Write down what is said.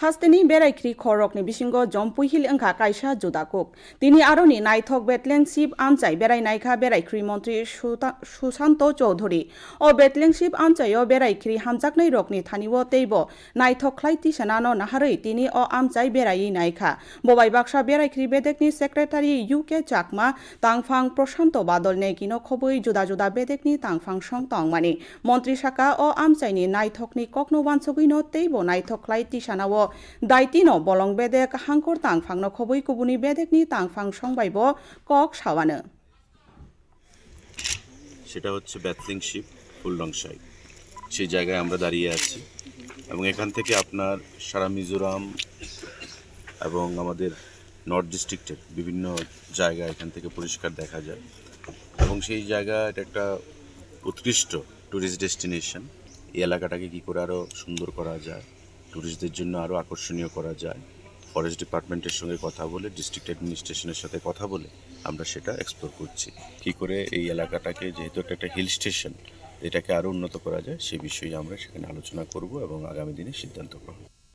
হাস্তেনি বেড়াইখ্রি খরকনি বিসিঙ্গ জম্পুহিল ওংখা কাইসা জুদাকুক। তিনি আরনি নাইথক বেটলেংশিপ আমচাই বেড়াইনাইখা বেড়াইখ্রি মন্ত্রী সুশান্ত চৌধুরী। ও বেটলেংশিপ আমচাইও বেড়াইখ্রি হামজাকনাই রকনি থানিও তেইব। নাইথক খ্লাইতি সেনানো নাহারৈ তিনি ও আমচাই বেড়াই নাইখা। ববাই বাক্সা বেড়াইখ্রি বেদেকনি সেক্রেটারি ইউকে চাকমা। তাংফাং প্রশান্ত বাদল নেকিনো খবৈ জুদা জুদা বেদেকনি তাংফাং সং তংমানি মন্ত্রী শাখা ও আমচাইনি নাইথকনি ককনো ওয়ানসগুইনো তেইব। নাইথক খ্লাইতি সানাও দাইতিনো বলং বেদেক হাংকর তাংফাংনো খবৈ কুবুনি বেদেকনি তাংফাং সংবাইব কক সাওয়ানো। সেটা হচ্ছে ব্যাথলিং শিপ ফুলডংশাই সেই। জায়গায় আমরা দাঁড়িয়ে আছি এবং এখান থেকে আপনার সারা মিজোরাম এবং আমাদের নর্থ ডিস্ট্রিক্টের বিভিন্ন জায়গা এখান থেকে পরিষ্কার দেখা যায়। এবং সেই জায়গা, এটা একটা উৎকৃষ্ট ট্যুরিস্ট ডেস্টিনেশন এই এলাকাটাকে কী করে আরও সুন্দর করা যায়? ট্যুরিস্টদের জন্য আরও আকর্ষণীয় করা যায়। ফরেস্ট ডিপার্টমেন্টের সঙ্গে কথা বলে ডিস্ট্রিক্ট অ্যাডমিনিস্ট্রেশনের সাথে কথা বলে আমরা সেটা এক্সপ্লোর করছি। কী করে এই এলাকাটাকে, যেহেতু এটা একটা হিল স্টেশন এটাকে আরও উন্নত করা যায়, সে বিষয়ে আমরা সেখানে আলোচনা করব এবং আগামী দিনে সিদ্ধান্ত গ্রহণ